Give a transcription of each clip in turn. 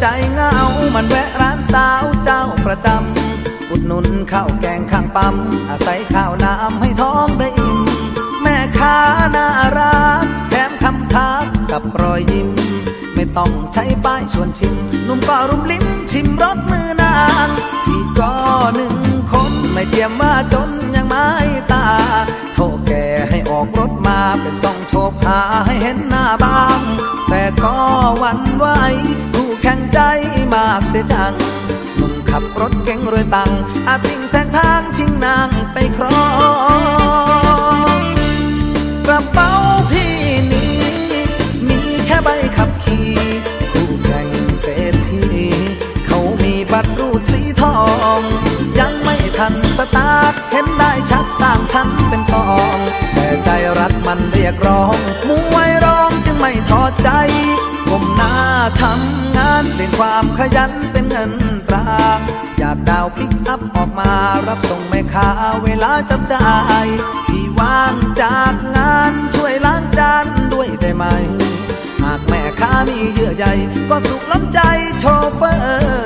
ใจเงา มันแวะร้านสาวเจ้าประจำ อุดหนุนข้าวแกงข้างปั๊ม อาศัยข้าวน้ำให้ท้องได้อิ่ม แม่ค้าน่ารัก แถมคำทักกับรอยยิ้ม ไม่ต้องใช้ป้ายชวนชิม นุ่มก็รุมลิ้มชิมรสมือนางพี่ก็หนึ่งคนไม่เจียมว่าจนยังไม่ตาโทษแกให้ออกรถมา เป็นต้องโชบหาให้เห็นหน้าบ้าง แต่ก็หวันไหว ใจมากเสียจังหนุ่มขับรถเก่งรวยตัง อาจสิ่งแสงทางชิงนางไปครองกระเป๋าพี่นี้ มีแค่ใบขับขี่คู่แข่งเศรษฐีเขามีบัตรรูดสีทอง ยังไม่ทันสตาร์ทเห็นได้ชัดต่างฉันเป็นทอง แต่ใจรักมันเรียกร้องมวยร้องจึงไม่ทอใจ ความขยันเป็นเงินตรา อยากดาวพิกอัพออกมารับส่งแม่ค้าเวลาจับจ่ายพี่ว่างจากงานช่วยล้างจานด้วยได้ไหม หากแม่ค้ามีเยื่อใยก็สุขล้ำใจโชเฟอร์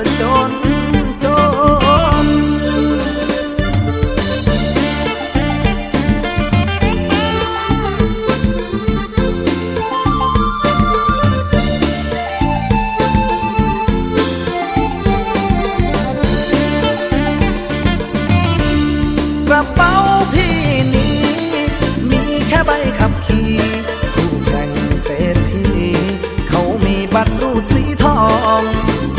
เป๋าพี่นี้ มีแค่ใบขับขี่ผู้แข่งเศรษฐีเขามีบัตรรูดสีทอง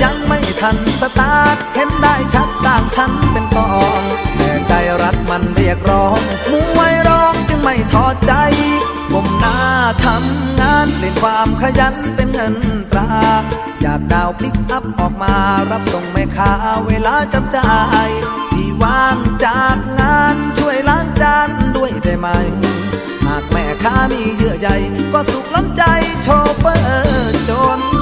ยังไม่ทันสตาร์ทเห็นได้ชัดต่างฉันเป็นตองแต่ใจรักมันเรียกร้องมวยร้องจึงไม่ท้อใจก้มหน้าทำงานเล่นความขยันเป็นเงินตราอยากดาวพลิกอัพออกมารับส่งแม่ค้าเวลาจับจ่ายพี่ว่างจากงาน ล้างจานด้วยได้ไหม หากแม่ค้ามีเยื่อใยก็สุขล้ำใจโชเฟอร์จน